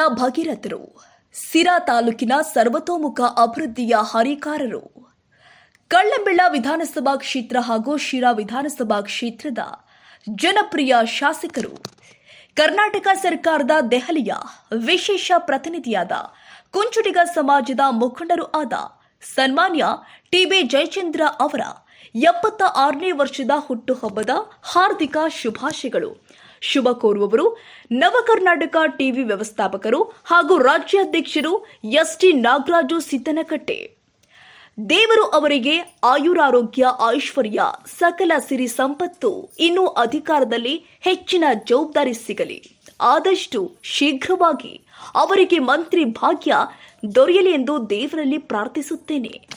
ನಾಡಿನ ಭಗೀರಥರು, ಸಿರಾ ತಾಲೂಕಿನ ಸರ್ವತೋಮುಖ ಅಭಿವೃದ್ಧಿಯ ಹರಿಕಾರರು. ಕಳ್ಳಂಬೆಳ್ಳ ವಿಧಾನಸಭಾ ಕ್ಷೇತ್ರ ಹಾಗೂ ಶಿರಾ ವಿಧಾನಸಭಾ ಕ್ಷೇತ್ರದ ಜನಪ್ರಿಯ ಶಾಸಕರು. ಕರ್ನಾಟಕ ಸರ್ಕಾರದ ದೆಹಲಿಯ ವಿಶೇಷ ಪ್ರತಿನಿಧಿಯಾದ ಕುಂಚುಟಿಗ ಸಮಾಜದ ಮುಖಂಡರು ಆದ ಸನ್ಮಾನ್ಯ ಟಿಬಿ ಜಯಚಂದ್ರ ಅವರ ಎಪ್ಪತ್ತ ಆರನೇ ವರ್ಷದ ಹುಟ್ಟುಹಬ್ಬದ ಹಾರ್ದಿಕ ಶುಭಾಶಯಗಳು. ಶುಭ ಕೋರುವವರು. ನವಕರ್ನಾಟಕ ಟಿವಿ ವ್ಯವಸ್ಥಾಪಕರು ಹಾಗೂ ರಾಜ್ಯಾಧ್ಯಕ್ಷರು ಎಸ್ಟಿ ನಾಗರಾಜು ಸಿದ್ದನಕಟ್ಟೆ ದೇವರು ಅವರಿಗೆ ಆಯುರಾರೋಗ್ಯ, ಐಶ್ವರ್ಯ, ಸಕಲ ಸಿರಿ ಸಂಪತ್ತು. ಇನ್ನೂ ಅಧಿಕಾರದಲ್ಲಿ ಹೆಚ್ಚಿನ ಜವಾಬ್ದಾರಿ ಸಿಗಲಿ. ಆದಷ್ಟು ಶೀಘ್ರವಾಗಿ ಅವರಿಗೆ ಮಂತ್ರಿ ಭಾಗ್ಯ ದೊರೆಯಲಿ ಎಂದು ದೇವರಲ್ಲಿ ಪ್ರಾರ್ಥಿಸುತ್ತೇನೆ.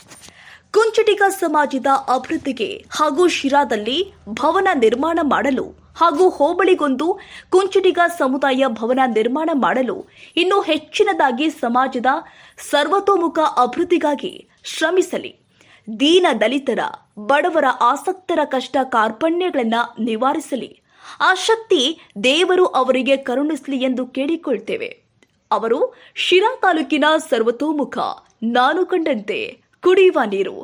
ಕುಂಚಟಿಗ ಸಮಾಜದ ಅಭಿವೃದ್ಧಿಗೆ ಹಾಗೂ ಶಿರಾದಲ್ಲಿ ಭವನ ನಿರ್ಮಾಣ ಮಾಡಲು ಹಾಗೂ ಹೋಬಳಿಗೊಂದು ಕುಂಚುಟಿಗ ಸಮುದಾಯ ಭವನ ನಿರ್ಮಾಣ ಮಾಡಲು ಇನ್ನೂ ಹೆಚ್ಚಿನದಾಗಿ ಸಮಾಜದ ಸರ್ವತೋಮುಖ ಅಭಿವೃದ್ಧಿಗಾಗಿ ಶ್ರಮಿಸಲಿ. ದೀನ ದಲಿತರ, ಬಡವರ ಆಸಕ್ತರ ಕಷ್ಟ ಕಾರ್ಪಣ್ಯಗಳನ್ನು ನಿವಾರಿಸಲಿ. ಆ ಶಕ್ತಿ ದೇವರು ಅವರಿಗೆ ಕರುಣಿಸಲಿ ಎಂದು ಕೇಳಿಕೊಳ್ತೇವೆ. ಅವರು ಶಿರಾ ತಾಲೂಕಿನ ಸರ್ವತೋಮುಖ, ನಾನು ಕಂಡಂತೆ. ಕುಡಿಯುವ ನೀರು.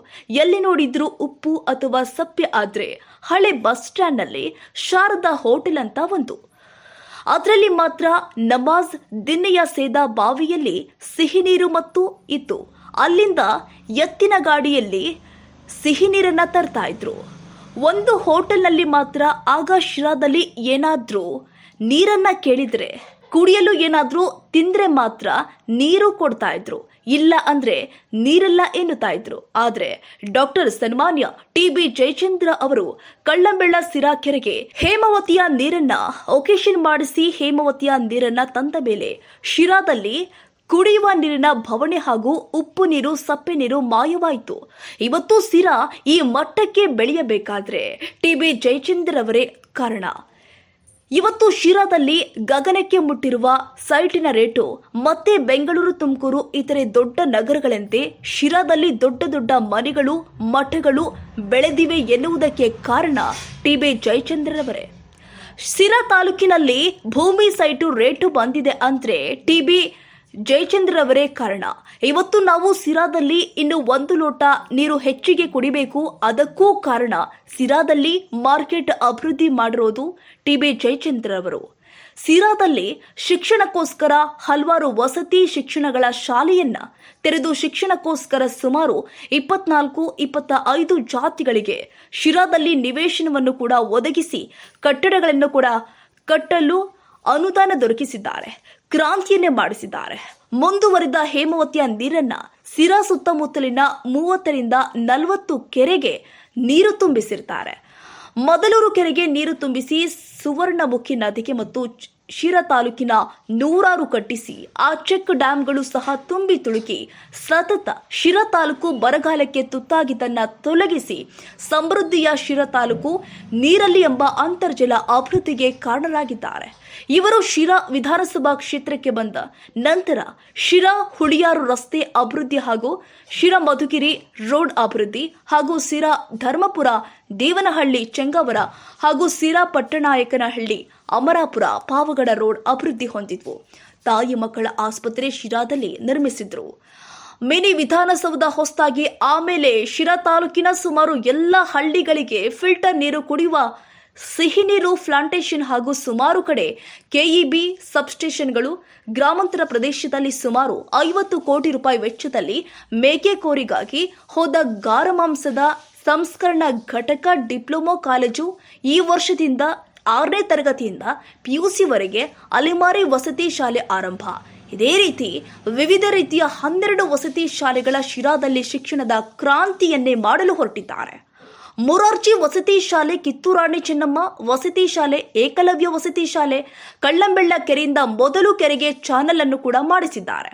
ಎಲ್ಲಿ ನೋಡಿದ್ರು ಉಪ್ಪು ಅಥವಾ ಸಪ್ಪೆ ಆದ್ರೆ ಹಳೆ ಬಸ್ ಸ್ಟ್ಯಾಂಡ್ನಲ್ಲಿ ಶಾರದಾ ಹೋಟೆಲ್ ಅಂತ ಒಂದು. ಅದರಲ್ಲಿ ಮಾತ್ರ ನಮಾಜ್ ದಿನ್ನೆಯ ಸೇದಾ ಬಾವಿಯಲ್ಲಿ ಸಿಹಿ ನೀರು ಮತ್ತು ಇತ್ತು. ಅಲ್ಲಿಂದ ಎತ್ತಿನ ಗಾಡಿಯಲ್ಲಿ ಸಿಹಿ ನೀರನ್ನ ತರ್ತಾ ಇದ್ರು. ಒಂದು ಹೋಟೆಲ್ನಲ್ಲಿ ಮಾತ್ರ ಆಗ ಶಿರಾದಲ್ಲಿ ಏನಾದರೂ ನೀರನ್ನ ಕೇಳಿದ್ರೆ ಕುಡಿಯಲು ಏನಾದರೂ ತಿಂದರೆ ಮಾತ್ರ ನೀರು ಕೊಡ್ತಾ ಇದ್ರು. ಇಲ್ಲ ಅಂದರೆ ನೀರೆಲ್ಲ ಎನ್ನುತ್ತಾ ಇದ್ರು. ಆದರೆ ಡಾಕ್ಟರ್ ಸನ್ಮಾನ್ಯ ಟಿ ಬಿ ಜಯಚಂದ್ರ ಅವರು ಕಳ್ಳಂಬೆಳ್ಳ ಸಿರಾ ಕೆರೆಗೆ ಹೇಮಾವತಿಯ ನೀರನ್ನ ಒಕೇಶನ್ ಮಾಡಿಸಿ ಹೇಮವತಿಯ ನೀರನ್ನ ತಂದ ಮೇಲೆ ಶಿರಾದಲ್ಲಿ ಕುಡಿಯುವ ನೀರಿನ ಭವಣೆ ಹಾಗೂ ಉಪ್ಪು ನೀರು, ಸಪ್ಪೆ ನೀರು ಮಾಯವಾಯಿತು. ಇವತ್ತು ಸಿರಾ ಈ ಮಟ್ಟಕ್ಕೆ ಬೆಳೆಯಬೇಕಾದ್ರೆ ಟಿ ಬಿ ಜಯಚಂದ್ರ ಅವರೇ ಕಾರಣ. ಇವತ್ತು ಶಿರಾದಲ್ಲಿ ಗಗನಕ್ಕೆ ಮುಟ್ಟಿರುವ ಸೈಟಿನ ರೇಟು ಮತ್ತೆ ಬೆಂಗಳೂರು, ತುಮಕೂರು ಇತರೆ ದೊಡ್ಡ ನಗರಗಳಂತೆ ಶಿರಾದಲ್ಲಿ ದೊಡ್ಡ ದೊಡ್ಡ ಮನೆಗಳು, ಮಠಗಳು ಬೆಳೆದಿವೆ ಎನ್ನುವುದಕ್ಕೆ ಕಾರಣ ಟಿ ಬಿ ಜಯಚಂದ್ರರವರೇ. ಶಿರಾ ತಾಲೂಕಿನಲ್ಲಿ ಭೂಮಿ ಸೈಟು ರೇಟು ಬಂದಿದೆ ಅಂದ್ರೆ ಟಿ ಬಿ ಜಯಚಂದ್ರರವರೇ ಕಾರಣ. ಇವತ್ತು ನಾವು ಸಿರಾದಲ್ಲಿ ಇನ್ನು ಒಂದು ಲೋಟ ನೀರು ಹೆಚ್ಚಿಗೆ ಕುಡಿಬೇಕು, ಅದಕ್ಕೂ ಕಾರಣ ಸಿರಾದಲ್ಲಿ ಮಾರ್ಕೆಟ್ ಅಭಿವೃದ್ಧಿ ಮಾಡಿರೋದು ಟಿ ಬಿ ಜಯಚಂದ್ರರವರು ಸಿರಾದಲ್ಲಿ ಶಿಕ್ಷಣಕ್ಕೋಸ್ಕರ ಹಲವಾರು ವಸತಿ ಶಿಕ್ಷಣಗಳ ಶಾಲೆಯನ್ನ ತೆರೆದು ಶಿಕ್ಷಣಕ್ಕೋಸ್ಕರ ಸುಮಾರು ಇಪ್ಪತ್ನಾಲ್ಕು ಇಪ್ಪತ್ತ ಐದು ಜಾತಿಗಳಿಗೆ ಶಿರಾದಲ್ಲಿ ನಿವೇಶನವನ್ನು ಕೂಡ ಒದಗಿಸಿ ಕಟ್ಟಡಗಳನ್ನು ಕೂಡ ಕಟ್ಟಲು ಅನುದಾನ ದೊರಕಿಸಿದ್ದಾರೆ, ಕ್ರಾಂತಿಯನ್ನೇ ಮಾಡಿಸಿದ್ದಾರೆ. ಮುಂದುವರಿದ ಹೇಮವತಿಯ ನೀರನ್ನ ಸಿರಾ ಸುತ್ತಮುತ್ತಲಿನ ಮೂವತ್ತರಿಂದ ನಲವತ್ತು ಕೆರೆಗೆ ನೀರು ತುಂಬಿಸಿರ್ತಾರೆ. ಮೊದಲೂರು ಕೆರೆಗೆ ನೀರು ತುಂಬಿಸಿ ಸುವರ್ಣಮುಖಿ ನದಿಗೆ ಮತ್ತು ಶಿರಾ ತಾಲೂಕಿನ ನೂರಾರು ಕಟ್ಟಿಸಿ ಆ ಚೆಕ್ ಡ್ಯಾಂಗಳು ಸಹ ತುಂಬಿ ತುಳುಕಿ ಸತತ ಶಿರ ತಾಲೂಕು ಬರಗಾಲಕ್ಕೆ ತುತ್ತಾಗಿದ್ದನ್ನ ತೊಲಗಿಸಿ ಸಮೃದ್ಧಿಯ ಶಿರ ತಾಲೂಕು ನೀರಲ್ಲಿ ಎಂಬ ಅಂತರ್ಜಲ ಅಭಿವೃದ್ಧಿಗೆ ಕಾರಣರಾಗಿದ್ದಾರೆ. ಇವರು ಶಿರಾ ವಿಧಾನಸಭಾ ಕ್ಷೇತ್ರಕ್ಕೆ ಬಂದ ನಂತರ ಶಿರಾ ಹುಳಿಯಾರು ರಸ್ತೆ ಅಭಿವೃದ್ಧಿ ಹಾಗೂ ಶಿರಾ ಮಧುಗಿರಿ ರೋಡ್ ಅಭಿವೃದ್ಧಿ ಹಾಗೂ ಸಿರಾ ಧರ್ಮಪುರ ದೇವನಹಳ್ಳಿ ಚೆಂಗಾವರ ಹಾಗೂ ಸಿರಾ ಪಟ್ಟನಾಯಕನಹಳ್ಳಿ ಅಮರಾಪುರ ಪಾವಗಡ ರೋಡ್ ಅಭಿವೃದ್ಧಿ ಹೊಂದಿದ್ವು. ತಾಯಿ ಮಕ್ಕಳ ಆಸ್ಪತ್ರೆ ಶಿರಾದಲ್ಲಿ ನಿರ್ಮಿಸಿದ್ರು. ಮಿನಿ ವಿಧಾನಸೌಧ ಹೊಸದಾಗಿ ಆಮೇಲೆ ಶಿರಾ ತಾಲೂಕಿನ ಸುಮಾರು ಎಲ್ಲ ಹಳ್ಳಿಗಳಿಗೆ ಫಿಲ್ಟರ್ ನೀರು ಕುಡಿಯುವ ಸಿಹಿ ನೀರು ಪ್ಲಾಂಟೇಶನ್ ಹಾಗೂ ಸುಮಾರು ಕಡೆ ಕೆಇಬಿ ಸಬ್ಸ್ಟೇಷನ್ಗಳು ಗ್ರಾಮಾಂತರ ಪ್ರದೇಶದಲ್ಲಿ ಸುಮಾರು ಐವತ್ತು ಕೋಟಿ ರೂಪಾಯಿ ವೆಚ್ಚದಲ್ಲಿ ಮೇಕೆಕೋರಿಗಾಗಿ ಹೋದ ಗಾರಮಾಂಸದ ಸಂಸ್ಕರಣಾ ಘಟಕ ಡಿಪ್ಲೊಮೊ ಕಾಲೇಜು ಈ ವರ್ಷದಿಂದ ಆರನೇ ತರಗತಿಯಿಂದ ಪಿ ಯು ಸಿವರೆಗೆ ಅಲೆಮಾರಿ ವಸತಿ ಶಾಲೆ ಆರಂಭ. ಇದೇ ರೀತಿ ವಿವಿಧ ರೀತಿಯ ಹನ್ನೆರಡು ವಸತಿ ಶಾಲೆಗಳ ಶಿರಾದಲ್ಲಿ ಶಿಕ್ಷಣದ ಕ್ರಾಂತಿಯನ್ನೇ ಮಾಡಲು ಹೊರಟಿದ್ದಾರೆ. ಮುರಾರ್ಜಿ ವಸತಿ ಶಾಲೆ, ಕಿತ್ತೂರಾಣಿ ಚೆನ್ನಮ್ಮ ವಸತಿ ಶಾಲೆ, ಏಕಲವ್ಯ ವಸತಿ ಶಾಲೆ, ಕಳ್ಳಂಬೆಳ್ಳ ಕೆರೆಯಿಂದ ಮೊದಲು ಕೆರೆಗೆ ಚಾನಲ್ ಅನ್ನು ಕೂಡ ಮಾಡಿಸಿದ್ದಾರೆ.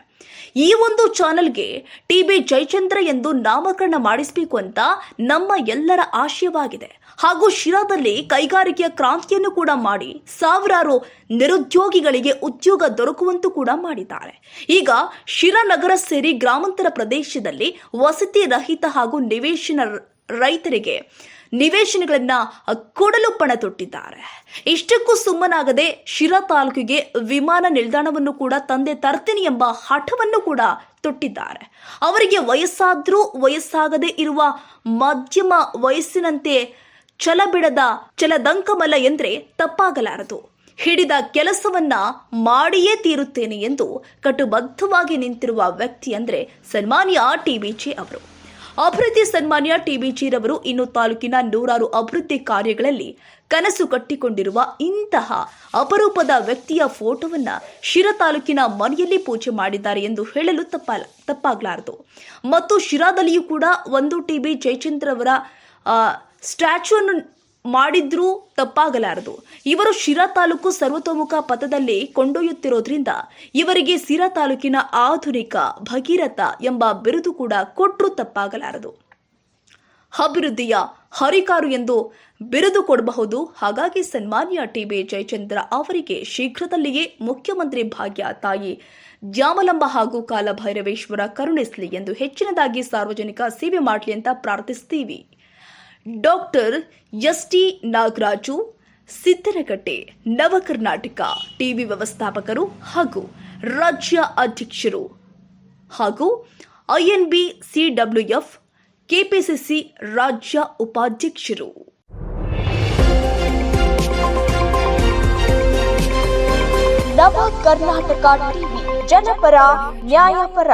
ಈ ಒಂದು ಚಾನಲ್ಗೆ ಟಿ ಬಿ ಜಯಚಂದ್ರ ಎಂದು ನಾಮಕರಣ ಮಾಡಿಸಬೇಕು ಅಂತ ನಮ್ಮ ಎಲ್ಲರ ಆಶಯವಾಗಿದೆ. ಹಾಗೂ ಶಿರಾದಲ್ಲಿ ಕೈಗಾರಿಕೆಯ ಕ್ರಾಂತಿಯನ್ನು ಕೂಡ ಮಾಡಿ ಸಾವಿರಾರು ನಿರುದ್ಯೋಗಿಗಳಿಗೆ ಉದ್ಯೋಗ ದೊರಕುವಂತೂ ಕೂಡ ಮಾಡಿದ್ದಾರೆ. ಈಗ ಶಿರಾ ನಗರ ಸೇರಿ ಗ್ರಾಮಾಂತರ ಪ್ರದೇಶದಲ್ಲಿ ವಸತಿ ರಹಿತ ಹಾಗೂ ನಿವೇಶನ ರೈತರಿಗೆ ನಿವೇಶನಗಳನ್ನ ಕೊಡಲು ಪಣ ತೊಟ್ಟಿದ್ದಾರೆ. ಇಷ್ಟಕ್ಕೂ ಸುಮ್ಮನಾಗದೆ ಶಿರಾ ತಾಲೂಕಿಗೆ ವಿಮಾನ ನಿಲ್ದಾಣವನ್ನು ಕೂಡ ತಂದೆ ತರ್ತೀನಿ ಎಂಬ ಹಠವನ್ನು ಕೂಡ ತೊಟ್ಟಿದ್ದಾರೆ. ಅವರಿಗೆ ವಯಸ್ಸಾದ್ರೂ ವಯಸ್ಸಾಗದೇ ಇರುವ ಮಧ್ಯಮ ವಯಸ್ಸಿನಂತೆ ಛಲ ಬಿಡದ ಛಲದಂಕಮಲ್ಲ ಎಂದ್ರೆ ತಪ್ಪಾಗಲಾರದು. ಹಿಡಿದ ಕೆಲಸವನ್ನ ಮಾಡಿಯೇ ತೀರುತ್ತೇನೆ ಎಂದು ಕಟುಬದ್ಧವಾಗಿ ನಿಂತಿರುವ ವ್ಯಕ್ತಿ ಅಂದ್ರೆ ಸನ್ಮಾನ್ಯ ಟಿಬಿಜಿ ಅವರು. ಅಭಿವೃದ್ಧಿ ಸನ್ಮಾನ್ಯ ಟಿಬಿಜಿರವರು ಇನ್ನು ತಾಲೂಕಿನ ನೂರಾರು ಅಭಿವೃದ್ಧಿ ಕಾರ್ಯಗಳಲ್ಲಿ ಕನಸು ಕಟ್ಟಿಕೊಂಡಿರುವ ಇಂತಹ ಅಪರೂಪದ ವ್ಯಕ್ತಿಯ ಫೋಟೋವನ್ನ ಶಿರಾ ತಾಲೂಕಿನ ಮನೆಯಲ್ಲಿ ಪೂಜೆ ಮಾಡಿದ್ದಾರೆ ಎಂದು ಹೇಳಲು ತಪ್ಪ ತಪ್ಪಾಗಲಾರದು. ಮತ್ತು ಶಿರಾದಲ್ಲಿಯೂ ಕೂಡ ಒಂದು ಟಿಬಿ ಜಯಚಂದ್ರ ಅವರ ಸ್ಟ್ಯಾಚ್ಯೂವನ್ನು ಮಾಡಿದ್ರೂ ತಪ್ಪಾಗಲಾರದು. ಇವರು ಶಿರಾ ತಾಲೂಕು ಸರ್ವತೋಮುಖ ಪಥದಲ್ಲಿ ಕೊಂಡೊಯ್ಯುತ್ತಿರೋದ್ರಿಂದ ಇವರಿಗೆ ಸಿರಾ ತಾಲೂಕಿನ ಆಧುನಿಕ ಭಗೀರಥ ಎಂಬ ಬಿರುದು ಕೂಡ ಕೊಟ್ಟರೂ ತಪ್ಪಾಗಲಾರದು. ಅಭಿವೃದ್ಧಿಯ ಹರಿಕಾರು ಎಂದು ಬಿರುದು ಕೊಡಬಹುದು. ಹಾಗಾಗಿ ಸನ್ಮಾನ್ಯ ಟಿಬಿ ಜಯಚಂದ್ರ ಅವರಿಗೆ ಶೀಘ್ರದಲ್ಲಿಯೇ ಮುಖ್ಯಮಂತ್ರಿ ಭಾಗ್ಯ ತಾಯಿ ದ್ಯಾಮಲಂಬ ಹಾಗೂ ಕಾಲಭೈರವೇಶ್ವರ ಕರುಣಿಸಲಿ ಎಂದು ಹೆಚ್ಚಿನದಾಗಿ ಸಾರ್ವಜನಿಕ ಸೇವೆ ಮಾಡಲಿ ಅಂತ ಪ್ರಾರ್ಥಿಸ್ತೀವಿ. Doctor S T Nagaraju Siddanakatte Navakarnataka TV ವ್ಯವಸ್ಥಾಪಕರು ಹಾಗೂ ರಾಜ್ಯ ಅಧ್ಯಕ್ಷರು ಹಾಗೂ ಐಎನ್ಬಿ ಸಿಡಬ್ಲ್ಯೂಎಫ್ ಕೆಪಿಸಿಸಿ ರಾಜ್ಯ ಉಪಾಧ್ಯಕ್ಷರು. ನವ ಕರ್ನಾಟಕ ಟಿವಿ, ಜನಪರ, ನ್ಯಾಯಪರ.